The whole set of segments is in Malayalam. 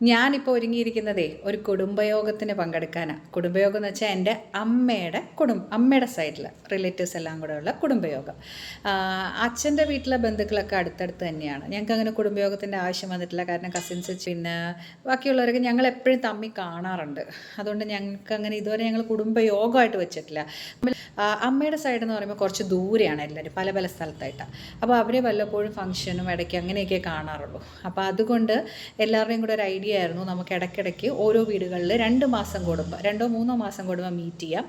ഞാനിപ്പോൾ ഒരുങ്ങിയിരിക്കുന്നതേ ഒരു കുടുംബയോഗത്തിന് പങ്കെടുക്കാനാണ് കുടുംബയോഗം എന്ന് വെച്ചാൽ എന്റെ അമ്മയുടെ കുടും അമ്മയുടെ സൈഡിൽ റിലേറ്റീവ്സ് എല്ലാം കൂടെ ഉള്ള കുടുംബയോഗം. അച്ഛന്റെ വീട്ടിലെ ബന്ധുക്കളൊക്കെ അടുത്തടുത്ത് തന്നെയാണ്. ഞങ്ങൾക്ക് അങ്ങനെ കുടുംബയോഗത്തിന്റെ ആവശ്യം വന്നിട്ടില്ല. കാരണം കസിൻസ് പിന്നെ ബാക്കിയുള്ളവരൊക്കെ ഞങ്ങൾ എപ്പോഴും തമ്മിൽ കാണാറുണ്ട്. അതുകൊണ്ട് ഞങ്ങൾക്ക് അങ്ങനെ ഇതുവരെ ഞങ്ങൾ കുടുംബയോഗമായിട്ട് വെച്ചിട്ടില്ല. അമ്മയുടെ സൈഡ് എന്ന് പറയുമ്പോൾ കുറച്ച് ദൂരെയാണ് എല്ലാവരും പല പല സ്ഥലത്തായിട്ടാണ് അപ്പോൾ അവരെ വല്ലപ്പോഴും ഫംഗ്ഷനും ഇടയ്ക്ക് അങ്ങനെയൊക്കെ കാണാറുള്ളൂ. അപ്പോൾ അതുകൊണ്ട് എല്ലാവരുടെയും കൂടെ ഒരു ഐഡിയ ആയിരുന്നു നമുക്ക് ഇടയ്ക്കിടയ്ക്ക് ഓരോ വീടുകളിൽ രണ്ട് മാസം കൂടുമ്പോൾ രണ്ടോ മൂന്നോ മാസം കൂടുമ്പോൾ മീറ്റ് ചെയ്യാം.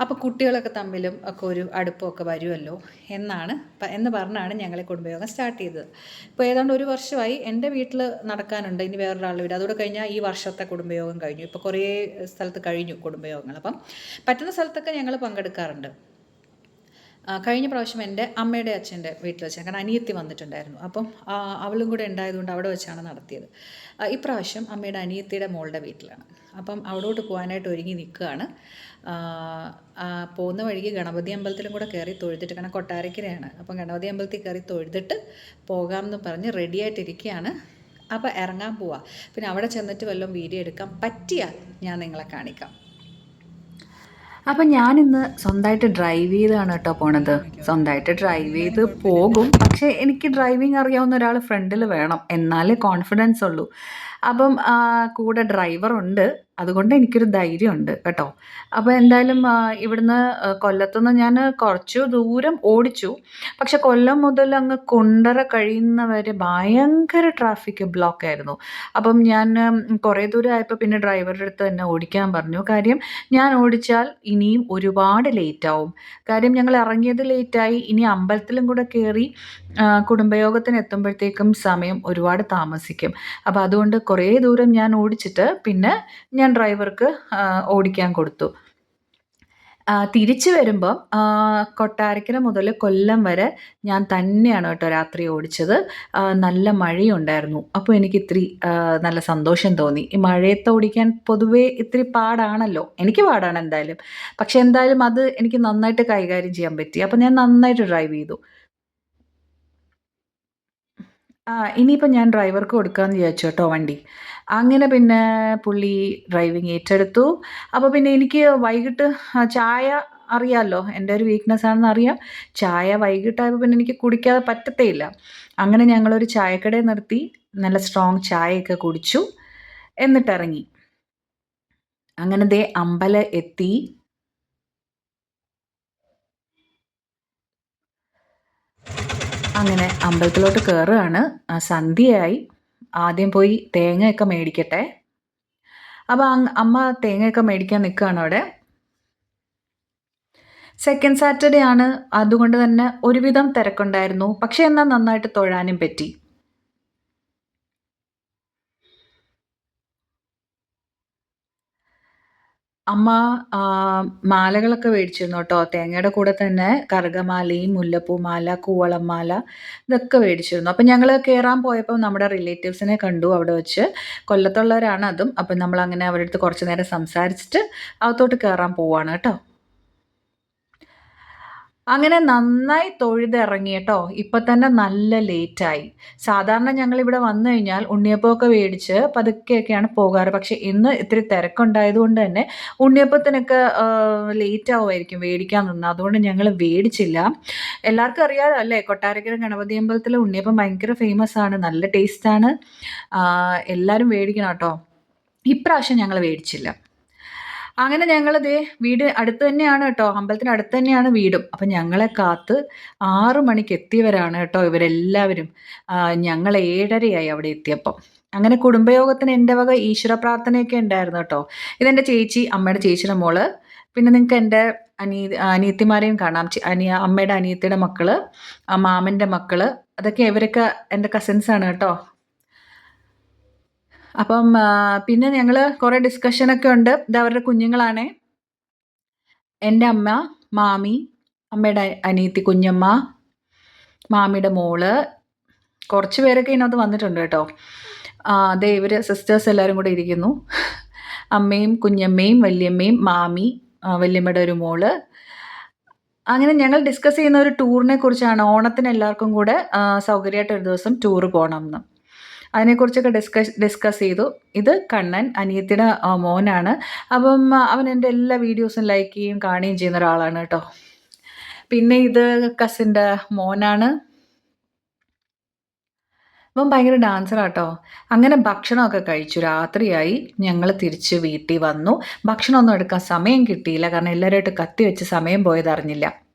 അപ്പോൾ കുട്ടികളൊക്കെ തമ്മിലും ഒക്കെ ഒരു അടുപ്പമൊക്കെ വരുമല്ലോ എന്നാണ് എന്ന് പറഞ്ഞാണ് ഞങ്ങളെ കുടുംബയോഗം സ്റ്റാർട്ട് ചെയ്തത്. ഇപ്പോൾ ഏതാണ്ട് ഒരു വർഷമായി എന്റെ വീട്ടിൽ നടക്കാനുണ്ട് ഇനി വേറൊരാളുടെ വീട്. അതോടെ കഴിഞ്ഞാൽ ഈ വർഷത്തെ കുടുംബയോഗം കഴിഞ്ഞു. ഇപ്പോൾ കുറേ സ്ഥലത്ത് കഴിഞ്ഞു കുടുംബയോഗങ്ങൾ. അപ്പം പറ്റുന്ന സ്ഥലത്തൊക്കെ ഞങ്ങൾ പങ്കെടുക്കാറുണ്ട്. കഴിഞ്ഞ പ്രാവശ്യം എന്റെ അമ്മയുടെ അച്ഛന്റെ വീട്ടിൽ വെച്ചാൽ കാരണം അനിയത്തി വന്നിട്ടുണ്ടായിരുന്നു. അപ്പം അവളും കൂടെ ഉണ്ടായതുകൊണ്ട് അവിടെ വെച്ചാണ് നടത്തിയത്. ഇപ്രാവശ്യം അമ്മയുടെ അനിയത്തിയുടെ മോളുടെ വീട്ടിലാണ്. അപ്പം അവിടോട്ട് പോകാനായിട്ട് ഒരുങ്ങി നിൽക്കുകയാണ്. പോകുന്ന വഴിക്ക് ഗണപതി അമ്പലത്തിലും കൂടെ കയറി തൊഴുതിട്ട് കാരണം കൊട്ടാരക്കരയാണ്. അപ്പം ഗണപതി അമ്പലത്തിൽ കയറി തൊഴുതിട്ട് പോകാമെന്ന് പറഞ്ഞ് റെഡിയായിട്ടിരിക്കുകയാണ്. അപ്പോൾ ഇറങ്ങാൻ പോവാം. പിന്നെ അവിടെ ചെന്നിട്ട് വല്ലതും വീഡിയോ എടുക്കാൻ പറ്റിയാൽ ഞാൻ നിങ്ങളെ കാണിക്കാം. അപ്പം ഞാനിന്ന് സ്വന്തമായിട്ട് ഡ്രൈവ് ചെയ്താണ് കേട്ടോ പോണത്. സ്വന്തമായിട്ട് ഡ്രൈവ് ചെയ്ത് പോകും. പക്ഷേ എനിക്ക് ഡ്രൈവിംഗ് അറിയാവുന്ന ഒരാൾ ഫ്രണ്ടിൽ വേണം. എന്നാലേ കോൺഫിഡൻസ് ഉള്ളൂ. അപ്പം കൂടെ ഡ്രൈവറുണ്ട് അതുകൊണ്ട് എനിക്കൊരു ധൈര്യമുണ്ട് കേട്ടോ. അപ്പോൾ എന്തായാലും ഇവിടുന്ന് കൊല്ലത്തുനിന്ന് ഞാൻ കുറച്ചു ദൂരം ഓടിച്ചു. പക്ഷെ കൊല്ലം മുതൽ അങ്ങ് കുണ്ടറ കഴിയുന്നവരെ ഭയങ്കര ട്രാഫിക് ബ്ലോക്ക് ആയിരുന്നു. അപ്പം ഞാൻ കുറേ ദൂരം ആയപ്പോൾ പിന്നെ ഡ്രൈവറുടെ അടുത്ത് തന്നെ ഓടിക്കാൻ പറഞ്ഞു. കാര്യം ഞാൻ ഓടിച്ചാൽ ഇനിയും ഒരുപാട് ലേറ്റ് ആവും. കാര്യം ഞങ്ങൾ ഇറങ്ങിയത് ലേറ്റായി ഇനി അമ്പലത്തിലും കൂടെ കയറി കുടുംബയോഗത്തിന് എത്തുമ്പോഴത്തേക്കും സമയം ഒരുപാട് താമസിക്കും. അപ്പോൾ അതുകൊണ്ട് കുറേ ദൂരം ഞാൻ ഓടിച്ചിട്ട് പിന്നെ ഞാൻ ഡ്രൈവർക്ക് ഓടിക്കാൻ കൊടുത്തു. തിരിച്ചു വരുമ്പം കൊട്ടാരക്കര മുതൽ കൊല്ലം വരെ ഞാൻ തന്നെയാണ് കേട്ടോ രാത്രി ഓടിച്ചത്. നല്ല മഴയുണ്ടായിരുന്നു. അപ്പോൾ എനിക്ക് ഇത്തിരി നല്ല സന്തോഷം തോന്നി. ഈ മഴയത്ത് ഓടിക്കാൻ പൊതുവേ ഇത്തിരി പാടാണല്ലോ. എനിക്ക് പാടാണ് എന്തായാലും. പക്ഷെ എന്തായാലും അത് എനിക്ക് നന്നായിട്ട് കൈകാര്യം ചെയ്യാൻ പറ്റി. അപ്പോൾ ഞാൻ നന്നായിട്ട് ഡ്രൈവ് ചെയ്തു. ആ ഇനിയിപ്പോൾ ഞാൻ ഡ്രൈവർക്ക് കൊടുക്കാമെന്ന് വിചാരിച്ചു കേട്ടോ വണ്ടി. അങ്ങനെ പിന്നെ പുള്ളി ഡ്രൈവിങ് ഏറ്റെടുത്തു. അപ്പോൾ പിന്നെ എനിക്ക് വൈകിട്ട് ചായ അറിയാമല്ലോ എന്റെ ഒരു വീക്ക്നെസ് ആണെന്ന് അറിയാം. ചായ വൈകിട്ടായപ്പോൾ പിന്നെ എനിക്ക് കുടിക്കാതെ പറ്റത്തേ ഇല്ല അങ്ങനെ ഞങ്ങളൊരു ചായക്കടയിൽ നിർത്തി നല്ല സ്ട്രോങ് ചായയൊക്കെ കുടിച്ചു എന്നിട്ടിറങ്ങി. അങ്ങനെ ദേ അമ്പലം എത്തി. അങ്ങനെ അമ്പലത്തിലോട്ട് കയറുകയാണ് സന്ധ്യയായി. ആദ്യം പോയി തേങ്ങയൊക്കെ മേടിക്കട്ടെ. അപ്പോൾ അമ്മ തേങ്ങയൊക്കെ മേടിക്കാൻ നിൽക്കുകയാണ് അവിടെ. സെക്കൻഡ് സാറ്റർഡേ ആണ്. അതുകൊണ്ട് തന്നെ ഒരുവിധം തിരക്കുണ്ടായിരുന്നു. പക്ഷെ എന്നാൽ നന്നായിട്ട് തൊഴാനും പറ്റി. അമ്മ മാലകളൊക്കെ മേടിച്ചിരുന്നു കേട്ടോ. തേങ്ങയുടെ കൂടെ തന്നെ കറുകമാലയും മുല്ലപ്പൂമാല കൂവളമാല ഇതൊക്കെ മേടിച്ചിരുന്നു. അപ്പം ഞങ്ങൾ കയറാൻ പോയപ്പോൾ നമ്മുടെ റിലേറ്റീവ്സിനെ കണ്ടു അവിടെ വെച്ച്. കൊല്ലത്തുള്ളവരാണ് അതും. അപ്പം നമ്മൾ അങ്ങനെ അവരുടെ അടുത്ത് കുറച്ച് നേരം സംസാരിച്ചിട്ട് അകത്തോട്ട് കയറാൻ പോവാണ് കേട്ടോ. അങ്ങനെ നന്നായി തൊഴുതിറങ്ങി കേട്ടോ. ഇപ്പം തന്നെ നല്ല ലേറ്റായി സാധാരണ ഞങ്ങൾ ഇവിടെ വന്നു കഴിഞ്ഞാൽ ഉണ്ണിയപ്പമൊക്കെ മേടിച്ച് പതുക്കെയൊക്കെയാണ് പോകാറ്. പക്ഷേ ഇന്ന് ഇത്തിരി തിരക്കുണ്ടായത് കൊണ്ട് തന്നെ ഉണ്ണിയപ്പത്തിനൊക്കെ ലേറ്റ് ആവുമായിരിക്കും മേടിക്കാൻ നിന്ന്. അതുകൊണ്ട് ഞങ്ങൾ മേടിച്ചില്ല. എല്ലാവർക്കും അറിയാമല്ലോ അല്ലേ? കൊട്ടാരക്കര ഗണപതി അമ്പലത്തിലെ ഉണ്ണിയപ്പം ഭയങ്കര ഫേമസ് ആണ്. നല്ല ടേസ്റ്റാണ് എല്ലാവരും മേടിക്കണം കേട്ടോ. ഇപ്രാവശ്യം ഞങ്ങൾ മേടിച്ചില്ല. അങ്ങനെ ഞങ്ങൾ ദേ വീട് അടുത്ത് തന്നെയാണ് കേട്ടോ. അമ്പലത്തിന് അടുത്ത് തന്നെയാണ് വീടും. അപ്പം ഞങ്ങളെ കാത്ത് ആറു മണിക്ക് എത്തിയവരാണ് കേട്ടോ ഇവരെല്ലാവരും. ഞങ്ങൾ ഏഴരയായി അവിടെ എത്തിയപ്പം. അങ്ങനെ കുടുംബയോഗത്തിന് എന്റെ വക ഈശ്വര പ്രാർത്ഥനയൊക്കെ ഉണ്ടായിരുന്നു കേട്ടോ. ഇതെന്റെ ചേച്ചി അമ്മയുടെ ചേച്ചിയുടെ മോൾ. പിന്നെ നിങ്ങൾക്ക് എന്റെ അനീ അനിയത്തിമാരെയും കാണാം. അനിയ അമ്മയുടെ അനിയത്തിയുടെ മക്കൾ മാമന്റെ മക്കൾ. അതൊക്കെ ഇവരൊക്കെ എന്റെ കസിൻസ് ആണ് കേട്ടോ. അപ്പം പിന്നെ ഞങ്ങൾ കുറേ ഡിസ്കഷനൊക്കെ ഉണ്ട്. ഇത് അവരുടെ കുഞ്ഞുങ്ങളാണ്. എന്റെ അമ്മ മാമി അമ്മയുടെ അനിയത്തി കുഞ്ഞമ്മ മാമിയുടെ മോൾ കുറച്ച് പേരൊക്കെ ഇതിനകത്ത് വന്നിട്ടുണ്ട് കേട്ടോ. അതെ ഇവർ സിസ്റ്റേഴ്സ് എല്ലാവരും കൂടെ ഇരിക്കുന്നു. അമ്മയും കുഞ്ഞമ്മയും വല്യമ്മയും മാമി വല്യമ്മയുടെ ഒരു മോൾ. അങ്ങനെ ഞങ്ങൾ ഡിസ്കസ് ചെയ്യുന്ന ഒരു ടൂറിനെ കുറിച്ചാണ്. ഓണത്തിന് എല്ലാവർക്കും കൂടെ സൗകര്യമായിട്ട് ഒരു ദിവസം ടൂറ് പോകണം എന്ന് അതിനെക്കുറിച്ചൊക്കെ ഡിസ്കസ് ഡിസ്കസ് ചെയ്തു. ഇത് കണ്ണൻ അനിയത്തിയുടെ മോനാണ്. അപ്പം അവൻ എന്റെ എല്ലാ വീഡിയോസും ലൈക്ക് ചെയ്യും കാണുകയും ചെയ്യുന്ന ഒരാളാണ് കേട്ടോ. പിന്നെ ഇത് കസിന്റെ മോനാണ്. അപ്പം ഭയങ്കര ഡാൻസറാട്ടോ അങ്ങനെ ഭക്ഷണമൊക്കെ കഴിച്ചു. രാത്രിയായി. ഞങ്ങൾ തിരിച്ച് വീട്ടിൽ വന്നു. ഭക്ഷണമൊന്നും എടുക്കാൻ സമയം കിട്ടിയില്ല. കാരണം എല്ലാവരുമായിട്ട് കത്തി വെച്ച് സമയം പോയത് അറിഞ്ഞില്ല